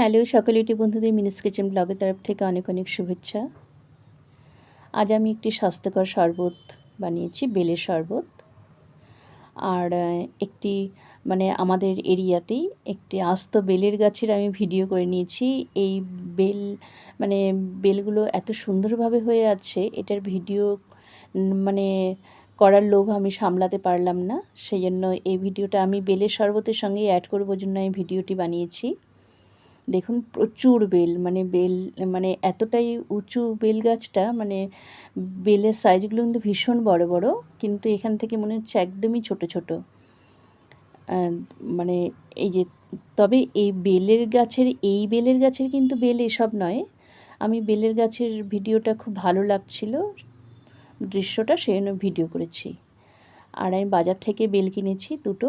Hello সকল UT বন্ধুদের মিনিস kitchen ব্লগের তরফ থেকে অনেক অনেক শুভেচ্ছা। আজ আমি একটি স্বাস্থ্যকর শরবত বানিয়েছি, বেলের শরবত। আর একটি মানে আমাদের এরিয়াতেই একটি আস্ত বেলের গাছের আমি ভিডিও করে নিয়েছি। এই বেল মানে বেলগুলো এত সুন্দরভাবে হয়ে আছে, এটার ভিডিও মানে করার লোভ আমি সামলাতে পারলাম না। সেই জন্য এই ভিডিওটা আমি বেলের শরবতের সঙ্গে অ্যাড করব জন্য আমি ভিডিওটি বানিয়েছি। দেখুন, প্রচুর বেল মানে বেল মানে এতটাই উঁচু বেল গাছটা মানে বেলের সাইজগুলো কিন্তু ভীষণ বড় বড়, কিন্তু এখান থেকে মনে হচ্ছে একদমই ছোট ছোট। মানে এই যে, তবে এই বেলের গাছের, এই বেলের গাছের কিন্তু বেল এসব নয়। আমি বেলের গাছের ভিডিওটা খুব ভালো লাগছিল, দৃশ্যটা সেই জন্য ভিডিও করেছি। আর আমি বাজার থেকে বেল কিনেছি দুটো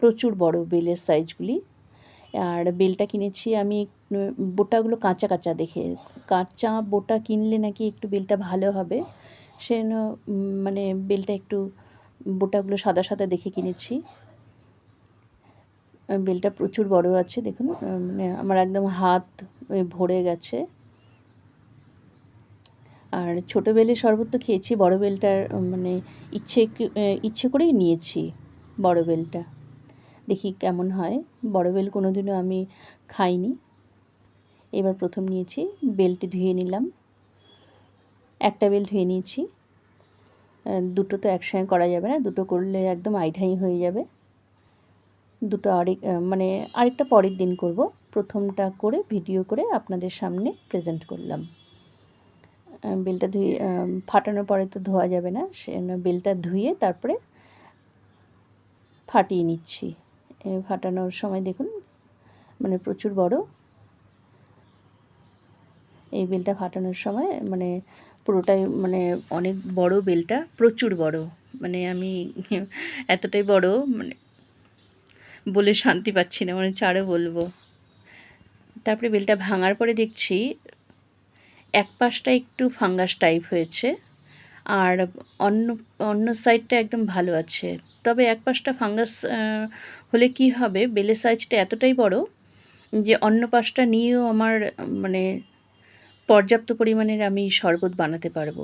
প্রচুর বড় বেলের সাইজগুলি। আর বেলটা কিনেছি আমি বোটাগুলো কাঁচা কাঁচা দেখে। কাঁচা বোটা কিনলে নাকি একটু বেলটা ভালো হবে। উম, মানে বেলটা একটু বোটাগুলো সাদা সাদা দেখে কিনেছি। বেলটা প্রচুর বড় আছে দেখুন মানে আমার একদম হাত ভরে গেছে। আর ছোটো বেলের শরবত তো খেয়েছি বড় বেলটার মানে ইচ্ছে ইচ্ছে করেই নিয়েছি বড় বেলটা। দেখি কেমন হয়। বড় বেল কোনো দিনও আমি খাইনি। এবার প্রথম নিয়েছি, বেলটি ধুয়ে নিলাম। একটা বেল ধুয়ে নিয়েছি। দুটো তো একসঙ্গে করা যাবে না, দুটো করলে একদম আইঢাই হয়ে যাবে। দুটো আরেক মানে আরেকটা পরের দিন করব। প্রথমটা করে, ভিডিও করে আপনাদের সামনে প্রেজেন্ট করলাম। বেলটা ধুয়ে ফাটানোর পরে তো ধোয়া যাবে না, সে বেলটা ধুয়ে তারপরে ফাটিয়ে নিচ্ছি। ফাটানোর সময় দেখুন মানে প্রচুর বড়। এই বেলটা ফাটানোর সময় মানে পুরোটাই মানে অনেক বড় বেলটা, প্রচুর বড়। মানে আমি এতটাই বড় মানে বলে শান্তি পাচ্ছি না মানে চারও বলব। তারপরে বেলটা ভাঙার পরে দেখছি, এক পাশটা একটু ফাঙ্গাস টাইপ হয়েছে, আর অন্য অন্য সাইডটা একদম ভালো আছে। তবে এক পাশটা ফাঙ্গাস হলে কি হবে? বেলের সাইজটা এতটাই বড় যে অন্য পাশটা নিয়েও আমার মানে পর্যাপ্ত পরিমাণের আমি শরবত বানাতে পারব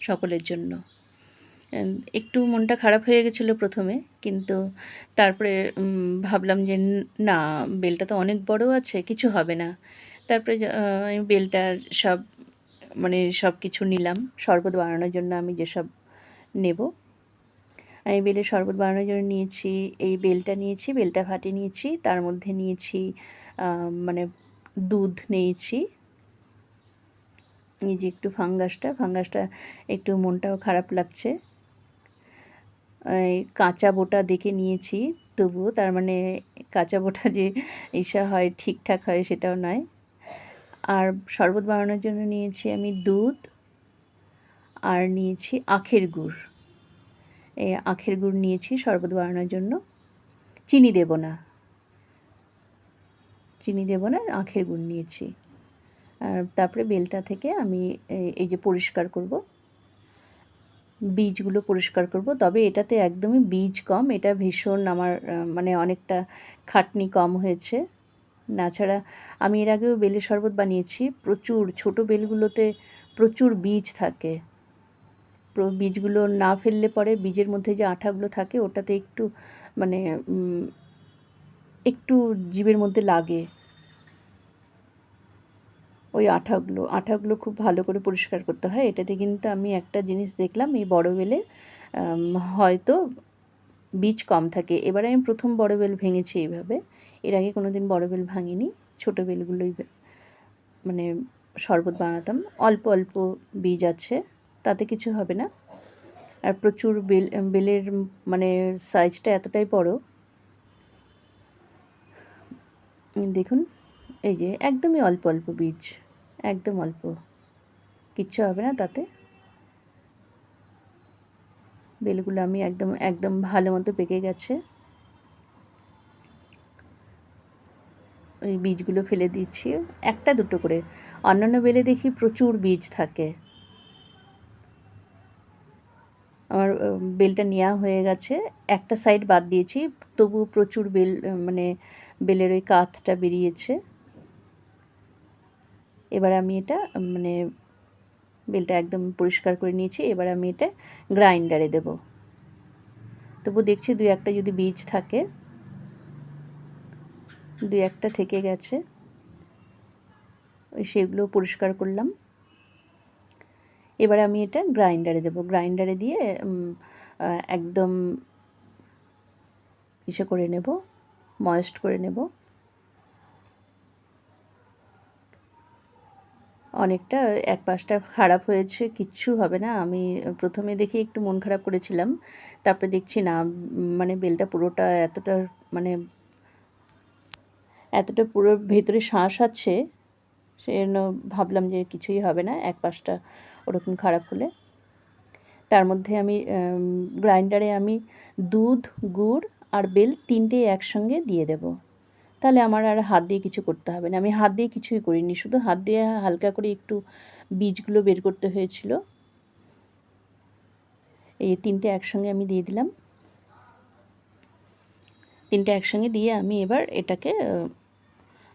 সকলের জন্য। একটু মনটা খারাপ হয়ে গেছিল প্রথমে, কিন্তু তারপরে ভাবলাম যে না বেলটা তো অনেক বড় আছে, কিছু হবে না। তারপরে আমি বেলটার সব মানে সব কিছু নিলাম। শরবত বানানোর জন্য আমি যেসব নেব আমি বেলের শরবত বানানোর জন্য নিয়েছি, এই বেলটা নিয়েছি, বেলটা ফাটিয়ে নিয়েছি, তার মধ্যে নিয়েছি মানে দুধ নিয়েছি। এই যে একটু ফাঙ্গাসটা ফাঙ্গাসটা একটু মনটাও খারাপ লাগছে। কাঁচা বোটা দেখে নিয়েছি, তবুও তার মানে কাঁচা বোটা যে ইসা হয়, ঠিকঠাক হয় সেটাও নয়। আর শরবত বানানোর জন্য নিয়েছি আমি দুধ, আর নিয়েছি আখের গুড়। আখের গুড় নিয়েছি শরবত বানানোর জন্য। চিনি দেব না। চিনি দেব না, আখের গুড় নিয়েছি। আর তারপরে বেলটা থেকে আমি এই- যে পরিষ্কার করব। বীজগুলো পরিষ্কার করব। তবে এটাতে একদমই বীজ কম, এটা ভীষণ আমার মানে অনেকটা খাটনি কম হয়েছে। তাছাড়া আমি এর আগেও বেলের শরবত বানিয়েছি, প্রচুর, ছোট বেলগুলোতে প্রচুর বীজ থাকে। বীজগুলো না ফেললে পরে বীজের মধ্যে যে আঠাগুলো থাকে ওটাতে একটু মানে একটু জীবের মধ্যে লাগে। ওই আঠাগুলো আঠাগুলো খুব ভালো করে পরিষ্কার করতে হয়। এটাতে কিন্তু আমি একটা জিনিস দেখলাম, এই বড় বেলে হয়তো বীজ কম থাকে। এবারে আমি প্রথম বড় বেল ভেঙেছি এইভাবে এর আগে কোনো দিন বড় বেল ভাঙিনি। ছোটো বেলগুলোই মানে শরবত বানাতাম। অল্প অল্প বীজ আছে। তাতে কিছু হবে না। আর প্রচুর বেল, বেলের মানে সাইজটা এতটাই বড়। দেখুন, এই যে একদমই অল্প অল্প বীজ, একদম অল্প। কিচ্ছু হবে না তাতে। বেলগুলো আমি একদম একদম ভালো মতো পেকে গেছে। ওই বীজগুলো ফেলে দিচ্ছি। একটা দুটো করে। অন্যান্য বেলে দেখি প্রচুর বীজ থাকে। আমার বেলটা নেওয়া হয়ে গেছে। একটা সাইড বাদ দিয়েছি, তবু প্রচুর বেল মানে বেলের ওই কাথটা বেরিয়েছে। এবার আমি এটা মানে বেলটা একদম পরিষ্কার করে নিয়েছি, এবার আমি এটা গ্রাইন্ডারে দেব। তবু দেখছি দুই একটা যদি বীজ থাকে, দুই একটা থেকে গেছে। ওই সেগুলো পরিষ্কার করলাম। এবার আমি এটা গ্রাইন্ডারে দেবো। গ্রাইন্ডারে দিয়ে একদম ইসে করে নেব, ময়েস্ট করে নেব। অনেকটা, এক পাশটা খারাপ হয়েছে, কিচ্ছু হবে না। আমি প্রথমে দেখে একটু মন খারাপ করেছিলাম, তারপরে দেখছি না মানে বেলটা পুরোটা এতটা মানে এতটা পুরো ভেতরে শ্বাস আছে। সেই জন্য ভাবলাম যে কিছুই হবে না, এক পাশটা ওরকম খারাপ হলে। তার মধ্যে আমি গ্রাইন্ডারে আমি দুধ, গুড় আর বেল তিনটে একসঙ্গে দিয়ে দেব। তাহলে আমার আর হাত দিয়ে কিছু করতে হবে না। আমি হাত দিয়ে কিছুই করিনি, শুধু হাত দিয়ে হালকা করে একটু বীজগুলো বের করতে হয়েছিল। এই তিনটে একসঙ্গে আমি দিয়ে দিলাম। তিনটে একসঙ্গে দিয়ে আমি এবার এটাকে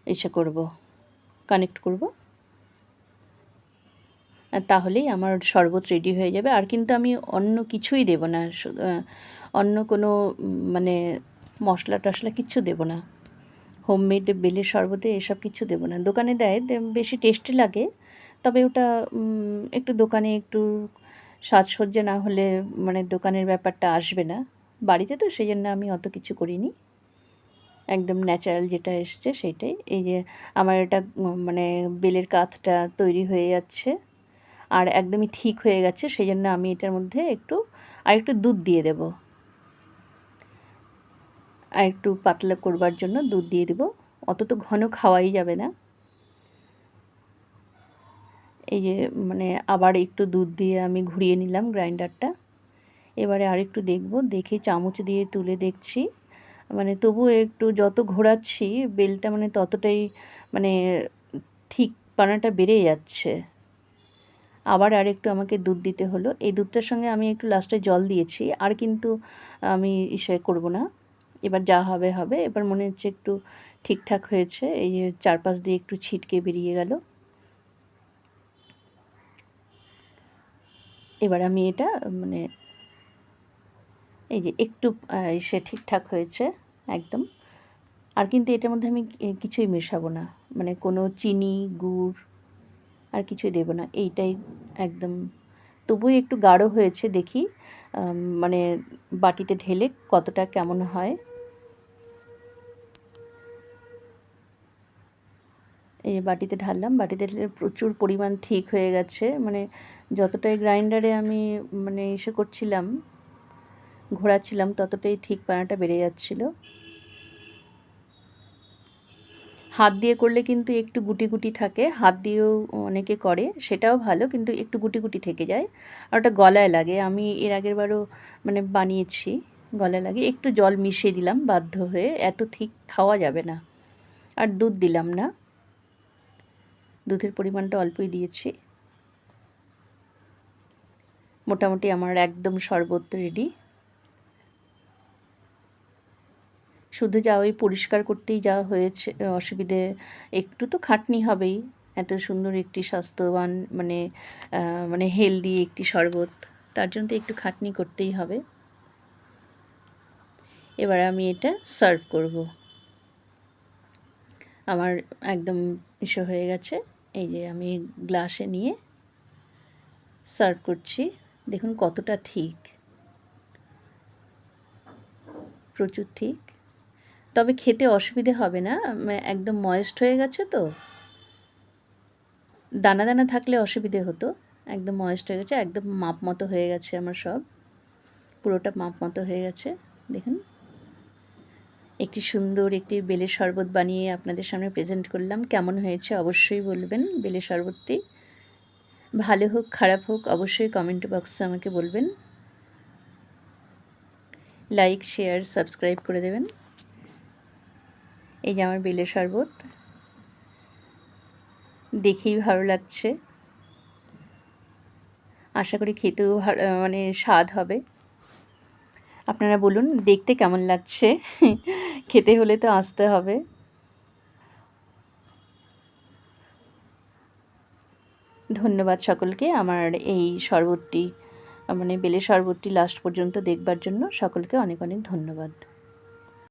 এসে করব। কানেক্ট করব। তাহলেই আমার শরবত রেডি হয়ে যাবে। আর কিন্তু আমি অন্য কিছুই দেব না। অন্য কোনো মানে মশলা টশলা কিচ্ছু দেব না। হোমমেড বেলের শরবতে এসব কিছু দেবো না। দোকানে দেয় বেশি টেস্টি লাগে। তবে ওটা একটু দোকানে একটু সাজসজ্জা না হলে মানে দোকানের ব্যাপারটা আসবে না। বাড়িতে তো সেই জন্য আমি অত কিছু করিনি। একদম ন্যাচারাল যেটা এসছে সেইটাই এই যে আমার এটা মানে বেলের কাঁথটা তৈরি হয়ে যাচ্ছে আর একদমই ঠিক হয়ে গেছে সেই জন্য আমি এটার মধ্যে একটু, আর একটু দুধ দিয়ে দেব। আর একটু পাতলা করবার জন্য দুধ দিয়ে দেব। অত তো ঘন খাওয়াই যাবে না। এই যে মানে আবার একটু দুধ দিয়ে আমি ঘুরিয়ে নিলাম গ্রাইন্ডারটা। এবারে আর একটু দেখব, দেখে চামচ দিয়ে তুলে দেখছি। মানে তবুও একটু যত ঘোরাচ্ছি, বেলটা মানে ততটাই মানে ঠিক পানাটা বেড়ে যাচ্ছে। আবার আর একটু আমাকে দুধ দিতে হলো। এই দুধটার সঙ্গে আমি একটু লাস্টে জল দিয়েছি, আর কিন্তু আমি ইসে করব না। এবার যা হবে হবে। এবার মনে হচ্ছে একটু ঠিকঠাক হয়েছে। এই চারপাশ দিয়ে একটু ছিটকে বেরিয়ে গেল। এবার আমি এটা মানে এই যে একটু সে ঠিকঠাক হয়েছে, একদম। আর কিন্তু এটার মধ্যে আমি কিছুই মেশাবো না। মানে কোনো চিনি, গুড় আর কিছুই দেবো না। এইটাই একদম। তবুই একটু গাঢ় হয়েছে দেখি মানে বাটিতে ঢেলে কতটা কেমন হয়। এই যে বাটিতে ঢাললাম, বাটিতে ঢেলে প্রচুর পরিমাণ ঠিক হয়ে গেছে। মানে যতটাই গ্রাইন্ডারে আমি মানে ইসে করছিলাম ঘোরাচ্ছিলাম, ততটাই ঠিক পানাটা বেড়ে যাচ্ছিল। হাত দিয়ে করলে কিন্তু একটু গুটি গুটি থাকে, হাত দিয়েও অনেকে করে, সেটাও ভালো, কিন্তু একটু গুটি গুটি থেকে যায়। আর ওটা গলায় লাগে, আমি এর আগের বারও মানে বানিয়েছি, গলায় লাগে, একটু জল মিশিয়ে দিলাম বাধ্য হয়ে, এত ঠিক খাওয়া যাবে না। আর দুধ দিলাম না। দুধের পরিমাণটা অল্পই দিয়েছি। মোটামুটি আমার একদম শরবত রেডি শুধু যা ওই পরিষ্কার করতেই যা হয়েছে অসুবিধে, একটু তো খাটনি হবেই। এত সুন্দর একটি স্বাস্থ্যবান মানে মানে হেলদি একটি শরবত, তার জন্য তো একটু খাটনি করতেই হবে। এবার আমি এটা সার্ভ করব। আমার একদম ইসে হয়ে গেছে, এই যে আমি গ্লাসে নিয়ে সার্ভ করছি। দেখুন কতটা ঠিক। প্রচুর ঠিক। তবে খেতে অসুবিধে হবে না। একদম ময়েস্ট হয়ে গেছে তো। দানা দানা থাকলে অসুবিধে হতো। একদম ময়েস্ট হয়ে গেছে, একদম মাপ মতো হয়ে গেছে আমার সব। পুরোটা মাপ মতো হয়ে গেছে। দেখুন। একটি সুন্দর একটি বেলের শরবত বানিয়ে আপনাদের সামনে প্রেজেন্ট করলাম। কেমন হয়েছে অবশ্যই বলবেন বেলের শরবতটি। ভালো হোক, খারাপ হোক, অবশ্যই কমেন্ট বক্সে আমাকে বলবেন। লাইক শেয়ার সাবস্ক্রাইব করে দেবেন। এই যে আমার বেলের শরবত। দেখেই ভালো লাগছে। আশা করি খেতেও মানে স্বাদ হবে। আপনারা বলুন, দেখতে কেমন লাগছে? খেতে হলে তো আসতে হবে। ধন্যবাদ সকলকে আমার এই শরবতটি মানে বেলের শরবতটি লাস্ট পর্যন্ত দেখবার জন্য। সকলকে অনেক অনেক ধন্যবাদ।